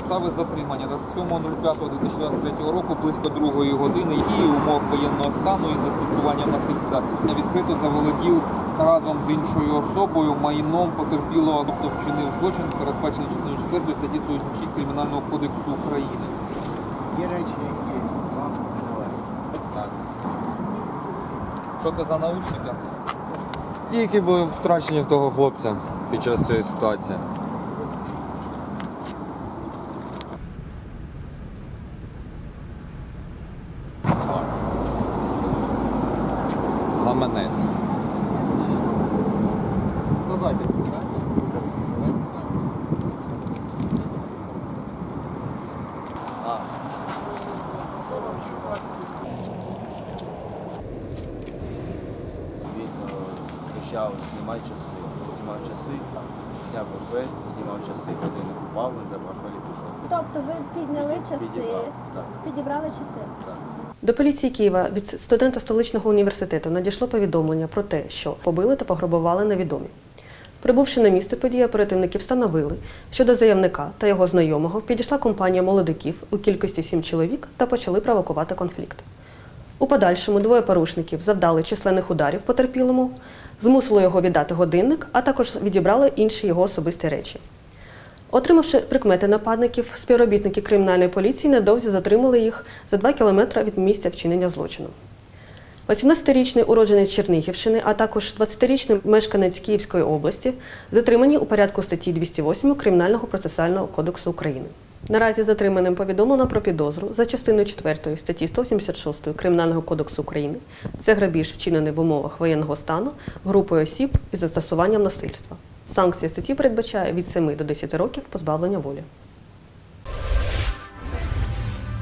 Підстави затримання 27.05.2023 року близько другої години і умов воєнного стану із застосуванням насильства відкрито заволодів разом з іншою особою майном потерпілого, тобто вчинив злочин, передбачений частиною 4 статті 186 Кримінального кодексу України. Є речі, які вам. Так. Що це за наушники? Ті, які були втрачені в того хлопця під час цієї ситуації. Гаманець. Складайте. Кричав, знімай часи, знімав часи, взяв буфет, знімав часи, годинник упав, він і пішов. Тобто ви підняли часи, Підібрав, так. підібрали часи. Так. До поліції Києва від студента столичного університету надійшло повідомлення про те, що побили та пограбували невідомі. Прибувши на місце події, оперативники встановили, що до заявника та його знайомого підійшла компанія молодиків у кількості сім чоловік та почали провокувати конфлікт. У подальшому двоє порушників завдали численних ударів потерпілому, змусили його віддати годинник, а також відібрали інші його особисті речі. Отримавши прикмети нападників, співробітники кримінальної поліції недовзі затримали їх за 2 кілометри від місця вчинення злочину. 18-річний уродженець Чернігівщини, а також 20-річний мешканець Київської області затримані у порядку статті 208 Кримінального процесуального кодексу України. Наразі затриманим повідомлено про підозру за частиною 4 статті 176 Кримінального кодексу України. Це грабіж, вчинений в умовах воєнного стану групою осіб із застосуванням насильства. Санкція статті передбачає від 7 до 10 років позбавлення волі.